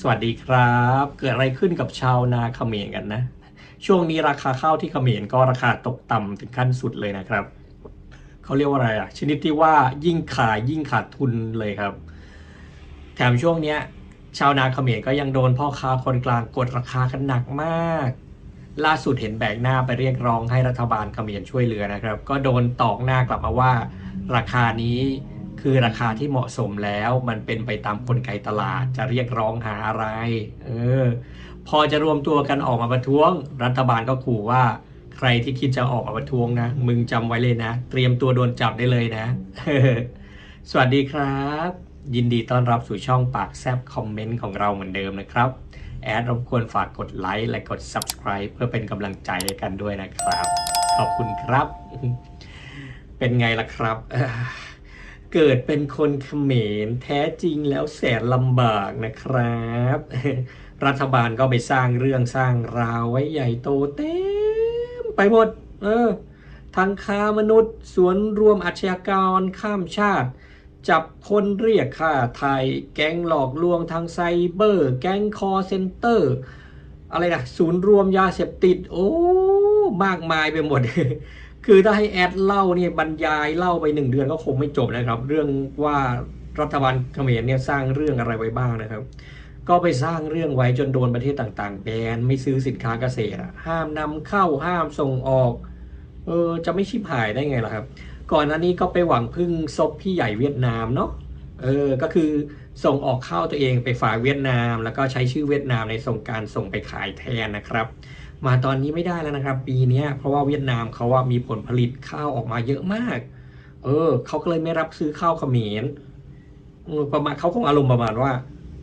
สวัสดีครับ เกิดอะไรขึ้นกับชาวนาเขมรกันนะ ช่วงนี้ราคาข้าวที่เขมรก็ราคาตกต่ำถึงขั้นสุดเลยนะครับ เขาเรียกว่าอะไรอะชนิดที่ว่ายิ่งขายยิ่งขาดทุนเลยครับ แถมช่วงเนี้ย ชาวนาเขมรก็ยังโดนพ่อค้าคนกลางกดราคากันหนักมาก ล่าสุดเห็นแบกหน้าไปเรียกร้องให้รัฐบาลเขมรช่วยเหลือนะครับ ก็โดนตอกหน้ากลับมาว่าราคานี้ คือราคาที่เหมาะสมแล้วมันเป็นไปตามกลไกตลาดจะเรียกร้องหาอะไร เออ พอจะรวมตัวกันออกมาประท้วง รัฐบาลก็ขู่ว่า ใครที่คิดจะออกมาประท้วงนะ มึงจำไว้เลยนะ เตรียมตัวโดนจับได้เลยนะ สวัสดีครับ ยินดีต้อนรับสู่ช่องปากแซบคอมเมนต์ของเราเหมือนเดิมนะครับแอดรบกวนฝากกดไลค์และกด Subscribe เพื่อเป็นกำลังใจให้กันด้วยนะครับ ขอบคุณครับ เป็นไงล่ะครับ เกิดเป็นคนเขมรแท้จริงแล้วแสนลำบากนะครับ รัฐบาลก็ไปสร้างเรื่องสร้างราวไว้ใหญ่โตเต็มไปหมด เออทั้งค้ามนุษย์สวนรวมอาชญากรข้ามชาติ จับคนเรียกค่าไทย แก๊งหลอกลวงทางไซเบอร์ แก๊งคอเซ็นเตอร์ อะไรนะศูนย์รวมยาเสพติด โอ้ มากมายไปหมด คือถ้าให้แอดเล่าเนี่ยบรรยายเล่าไปหนึ่งเดือนก็คงไม่จบนะครับ เรื่องว่ารัฐบาลเขมรเนี่ยสร้างเรื่องอะไรไว้บ้างนะครับ ก็ไปสร้างเรื่องไว้จนโดนประเทศต่างๆแบนไม่ซื้อสินค้าเกษตร ห้ามนำเข้าห้ามส่งออกเออจะไม่ชิบหายได้ไงล่ะครับ ก่อนหน้านี้ก็ไปหวังพึ่งซบพี่ใหญ่เวียดนามเนาะเออก็คือส่งออกข้าวตัวเองไปฝากเวียดนาม แล้วก็ใช้ชื่อเวียดนามในส่งการส่งไปขายแทนนะครับ มาตอนนี้ไม่ได้แล้วนะครับ ปีนี้เพราะว่าเวียดนามเขาว่ามีผลผลิตข้าวออกมาเยอะมาก เออเขาก็เลยไม่รับซื้อข้าวเขมรประมาณเขาคงอารมณ์ประมาณว่า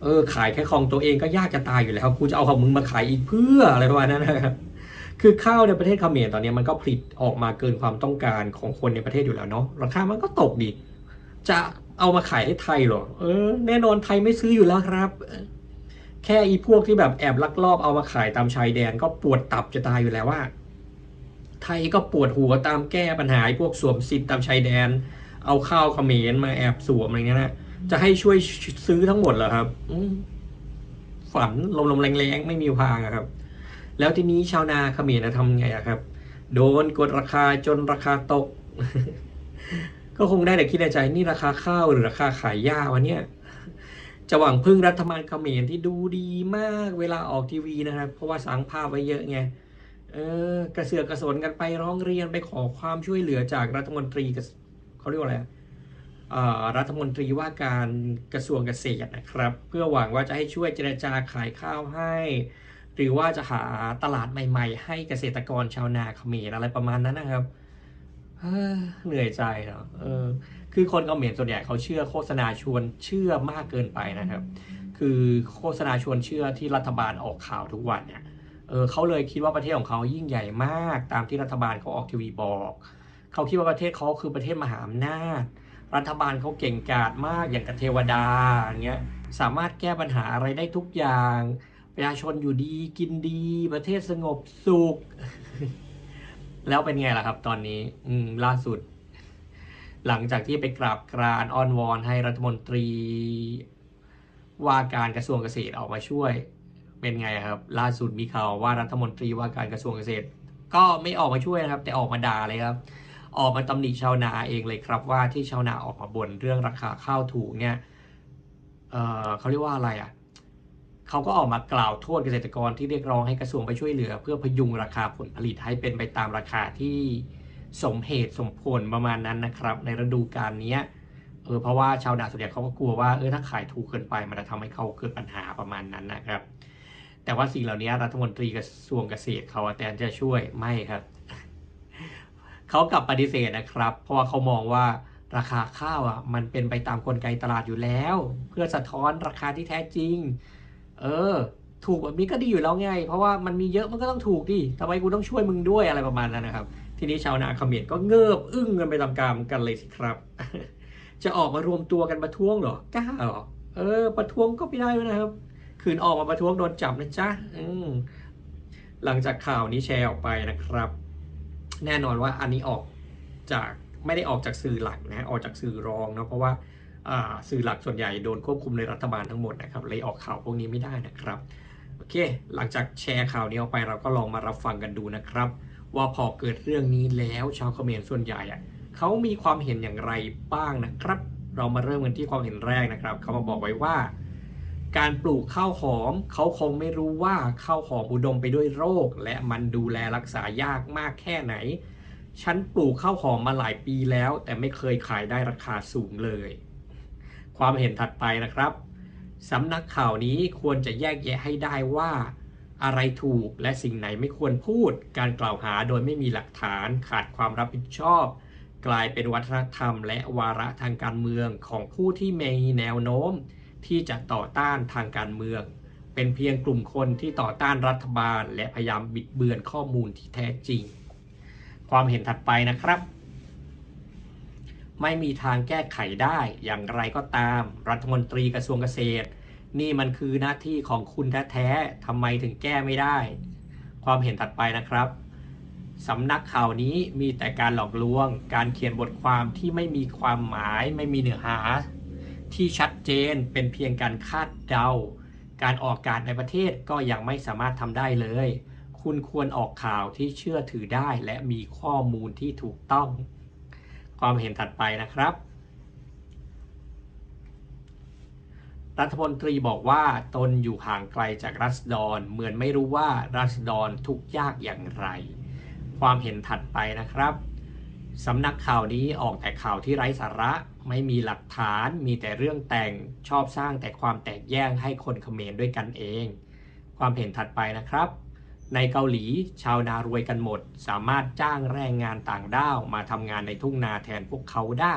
เออ ขายแค่ของตัวเองก็ยากจะตายอยู่แล้วกูจะเอาของมึงมาขายอีกเพื่ออะไรประมาณนั้นนะครับคือข้าวในประเทศเขมรตอนนี้มันก็ผลิตออกมาเกินความต้องการของคนในประเทศอยู่แล้วเนาะราคามันก็ตกดิจะเอามาขายให้ไทยหรอ เออ แน่นอนไทยไม่ซื้ออยู่แล้วครับ แค่อีพวกที่แบบแอบลักลอบเอามาขายตามชายแดนก็ปวดตับจะตายอยู่แล้วว่า ไทยก็ปวดหัวตามแก้ปัญหาไอ้พวกสวมสิทธิ์ตามชายแดน เอาข้าวเขมรมาแอบสวมอะไรเงี้ยนะจะให้ช่วยซื้อทั้งหมดเหรอครับฝันลมๆแรงๆไม่มีทางครับ แล้วทีนี้ชาวนาเขมรจะทำไงอะครับ โดนกดราคาจนราคาตก ก็คงได้แต่คิดในใจนี่ราคาข้าวหรือราคาขายหญ้าวะเนี่ย จะหวังพึ่งรัฐบาลเขมรที่ดูดีมากเวลาออกทีวีนะครับ เพราะว่าสังภาพไว้เยอะไงเออกระเสือกกระสนกันไปร้องเรียนไปขอความช่วยเหลือจากรัฐมนตรีเขาเรียกว่าอะไรอะอ่ารัฐมนตรีว่าการกระทรวงเกษตรนะครับ เพื่อหวังว่าจะให้ช่วยเจรจาขายข้าวให้ หรือว่าจะหาตลาดใหม่ ๆ ให้เกษตรกรชาวนาเขมรอะไรประมาณนั้นนะครับเฮ้อเหนื่อยใจเนาะเออ คือคนเขมรส่วนใหญ่เขาเชื่อโฆษณาชวนเชื่อมากเกินไปนะครับ คือโฆษณาชวนเชื่อที่รัฐบาลออกข่าวทุกวันเนี่ยเออเขาเลยคิดว่าประเทศของเขายิ่งใหญ่มากตามที่รัฐบาลเขาออกทีวีบอกเขาคิดว่าประเทศเขาคือประเทศมหาอำนาจ รัฐบาลเขาเก่งกาจมากอย่างกับเทวดาอย่างเงี้ยสามารถแก้ปัญหาอะไรได้ทุกอย่างประชาชนอยู่ดีกินดี ประเทศสงบสุข แล้วเป็นไงล่ะครับตอนนี้ อืมล่าสุด หลังจากที่ไปกราบกรานอ้อนวอนให้รัฐมนตรี ว่าการกระทรวงเกษตรออกมาช่วยเป็นไงครับ ล่าสุดมีข่าวว่ารัฐมนตรีว่าการกระทรวงเกษตร ก็ไม่ออกมาช่วยนะครับ แต่ออกมาด่าเลยครับ ออกมาตำหนิชาวนาเองเลยครับ ว่าที่ชาวนาออกมาบ่นเรื่องราคาข้าวถูกเนี่ยเเขาเรียกว่าอะไรอะเขาก็ออกมากล่าวโทษเกษตรกรที่เรียกร้องให้กระทรวงไปช่วยเหลือ เพื่อพยุงราคาผลผลิตให้เป็นไปตามราคาที่ สมเหตุสมผลประมาณนั้นนะครับ ในฤดูกาลนี้เออเพราะว่าชาวนาส่วนใหญ่เขาก็กลัวว่าเออถ้าขายถูกเกินไปมันจะทำให้เขาเกิดปัญหาประมาณนั้นนะครับ แต่ว่าสิ่งเหล่านี้รัฐมนตรีกระทรวงเกษตรเขาแต่จะช่วยไม่ครับเขากลับปฏิเสธนะครับ เพราะว่าเขามองว่าราคาข้าวอะมันเป็นไปตามกลไกตลาดอยู่แล้ว เพื่อสะท้อนราคาที่แท้จริง เออ ถูกแบบนี้ก็ดีอยู่แล้วไง เพราะว่ามันมีเยอะมันก็ต้องถูกดิทำไมกูต้องช่วยมึงด้วยอะไรประมาณนั้นนะครับ ทีนี้ชาวนาเขมรก็เงิบอึ้งกันไปตามๆกันเลยสิครับ จะออกมารวมตัวกันประท้วงเหรอกล้าเหรอเออ ประท้วงก็ไม่ได้นะครับ คืนออกมาประท้วงโดนจับนะจ๊ะหลังจากข่าวนี้แชร์ออกไปนะครับ แน่นอนว่าอันนี้ออกจากไม่ได้ออกจากสื่อหลักนะออกจากสื่อรองเนาะเพราะว่าอ่าสื่อหลักส่วนใหญ่โดนควบคุมในรัฐบาลทั้งหมดนะครับเลยออกข่าวพวกนี้ไม่ได้นะครับโอเค หลังจากแชร์ข่าวนี้ออกไปเราก็ลองมารับฟังกันดูนะครับ ว่าพอเกิดเรื่องนี้แล้วชาวเขมรส่วนใหญ่อะเขามีความเห็นอย่างไรบ้างนะครับ เรามาเริ่มกันที่ความเห็นแรกนะครับเขามาบอกไว้ว่า การปลูกข้าวหอม เขาคงไม่รู้ว่าข้าวหอมอุดมไปด้วยโรค และมันดูแลรักษายากมากแค่ไหน ฉันปลูกข้าวหอมมาหลายปีแล้ว แต่ไม่เคยขายได้ราคาสูงเลย ความเห็นถัดไปนะครับสำนักข่าวนี้ควรจะแยกแยะให้ได้ว่า อะไรถูกและสิ่งไหนไม่ควรพูด การกล่าวหาโดยไม่มีหลักฐานขาดความรับผิดชอบ กลายเป็นวัฒนธรรมและวาระทางการเมืองของผู้ที่มีแนวโน้ม ที่จะต่อต้านทางการเมือง เป็นเพียงกลุ่มคนที่ต่อต้านรัฐบาล และพยายามบิดเบือนข้อมูลที่แท้จริง ความเห็นถัดไปนะครับไม่มีทางแก้ไขได้อย่างไรก็ตาม รัฐมนตรีกระทรวงเกษตร นี่มันคือหน้าที่ของคุณแท้ๆทำไมถึงแก้ไม่ได้ ความเห็นถัดไปนะครับสำนักข่าวนี้มีแต่การหลอกลวง การเขียนบทความที่ไม่มีความหมาย ไม่มีเนื้อหา ที่ชัดเจนเป็นเพียงการคาดเดา การออกอากาศในประเทศก็ยังไม่สามารถทำได้เลย คุณควรออกข่าวที่เชื่อถือได้ และมีข้อมูลที่ถูกต้อง ความเห็นถัดไปนะครับ รัฐมนตรีบอกว่าตนอยู่ห่างไกลจากรัษฎรเหมือนไม่รู้ว่ารัษฎรทุกยากอย่างไร ความเห็นถัดไปนะครับสำนักข่าวนี้ออกแต่ข่าวที่ไร้สาระ ไม่มีหลักฐานมีแต่เรื่องแต่งชอบสร้างแต่ความแตกแยกให้คนเขมรด้วยกันเอง ความเห็นถัดไปนะครับ ในเกาหลีชาวนารวยกันหมด สามารถจ้างแรงงานต่างด้าวมาทำงานในทุ่งนาแทนพวกเขาได้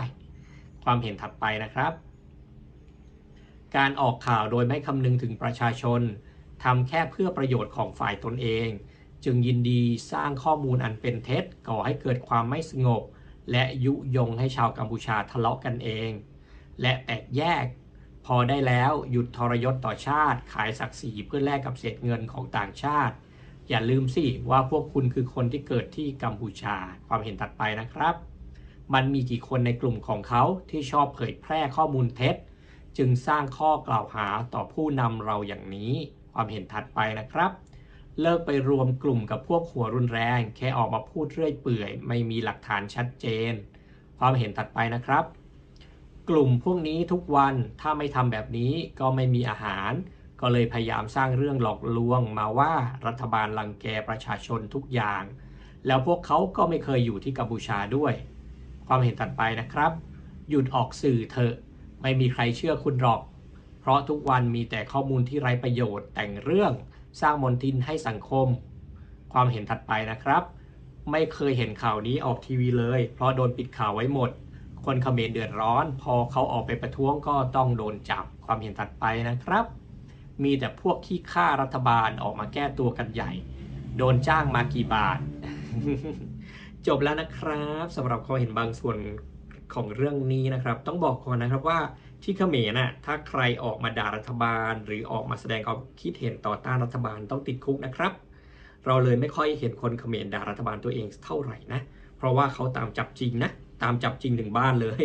ความเห็นถัดไปนะครับ การออกข่าวโดยไม่คำนึงถึงประชาชนทำแค่เพื่อประโยชน์ของฝ่ายตนเอง จึงยินดีสร้างข้อมูลอันเป็นเท็จก่อให้เกิดความไม่สงบ และยุยงให้ชาวกัมพูชาทะเลาะกันเอง และแตกแยก พอได้แล้วหยุดทรยศต่อชาติขายศักดิ์ศรีเพื่อแลกกับเศษเงินของต่างชาติ อย่าลืมสิว่าพวกคุณคือคนที่เกิดที่กัมพูชาความเห็นถัดไปนะครับ มันมีกี่คนในกลุ่มของเขาที่ชอบเผยแพร่ข้อมูลเท็จ จึงสร้างข้อกล่าวหาต่อผู้นำเราอย่างนี้ ความเห็นถัดไปนะครับ เลิกไปรวมกลุ่มกับพวกหัวรุนแรง แค่ออกมาพูดเรื่อยเปื่อย ไม่มีหลักฐานชัดเจน ความเห็นถัดไปนะครับ กลุ่มพวกนี้ทุกวันถ้าไม่ทำแบบนี้ก็ไม่มีอาหาร ก็เลยพยายามสร้างเรื่องหลอกลวงมาว่ารัฐบาลรังแกประชาชนทุกอย่าง แล้วพวกเขาก็ไม่เคยอยู่ที่กัมพูชาด้วย ความเห็นถัดไปนะครับ หยุดออกสื่อเถอะ ไม่มีใครเชื่อคุณหรอก เพราะทุกวันมีแต่ข้อมูลที่ไร้ประโยชน์แต่งเรื่องสร้างมนทินให้สังคม ความเห็นถัดไปนะครับ ไม่เคยเห็นข่าวนี้ออกทีวีเลย เพราะโดนปิดข่าวไว้หมด คนเขมรเดือดร้อน พอเขาออกไปประท้วงก็ต้องโดนจับความเห็นถัดไปนะครับ มีแต่พวกขี้ข้ารัฐบาลออกมาแก้ตัวกันใหญ่ โดนจ้างมากี่บาท จบแล้วนะครับสำหรับความเห็นบางส่วน ของเรื่องนี้นะครับ ต้องบอกก่อนนะครับว่าที่เขมรน่ะถ้าใครออกมาด่ารัฐบาล หรือออกมาแสดงความคิดเห็นต่อต้านรัฐบาลต้องติดคุกนะครับ เราเลยไม่ค่อยเห็นคนเขมรด่ารัฐบาลตัวเองเท่าไหร่นะ เพราะว่าเขาตามจับจริงนะตามจับจริงถึงบ้านเลย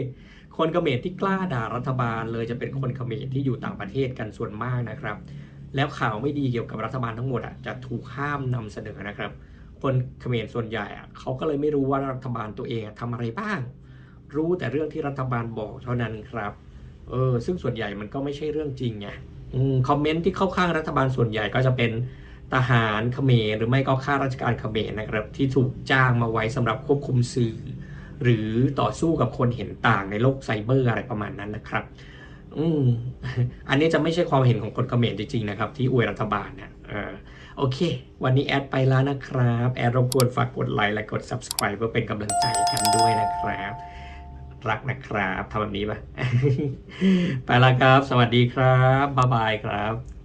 คนเขมรที่กล้าด่ารัฐบาลเลยจะเป็นคนเขมรที่อยู่ต่างประเทศกันส่วนมากนะครับ แล้วข่าวไม่ดีเกี่ยวกับรัฐบาลทั้งหมดอะจะถูกห้ามนำเสนอนะครับ คนเขมรส่วนใหญ่อะเขาก็เลยไม่รู้ว่ารัฐบาลตัวเองอะทำอะไรบ้าง รู้แต่เรื่องที่รัฐบาลบอกเท่านั้นครับเออซึ่งส่วนใหญ่มันก็ไม่ใช่เรื่องจริงไงอคอมเมนต์ที่เข้าข้างรัฐบาลส่วนใหญ่ก็จะเป็นทหารเขมรหรือไม่ก็ข้าราชการเขมรนะครับ ที่ถูกจ้างมาไว้สำหรับควบคุมสื่อ หรือต่อสู้กับคนเห็นต่างในโลกไซเบอร์อะไรประมาณนั้นนะครับ อืมอันนี้จะไม่ใช่ความเห็นของคนเขมรจริงๆนะครับ ที่อวยรัฐบาลเนี่ยเออโอเค วันนี้แอดไปแล้วนะครับ แอดรบกวนฝากกดไลค์และกด subscribe เพื่อเป็นกำลังใจกันด้วยนะครับ รักนะครับทำแบบนี้ปะไปแล้วครับ สวัสดีครับบ๊ายบายครับ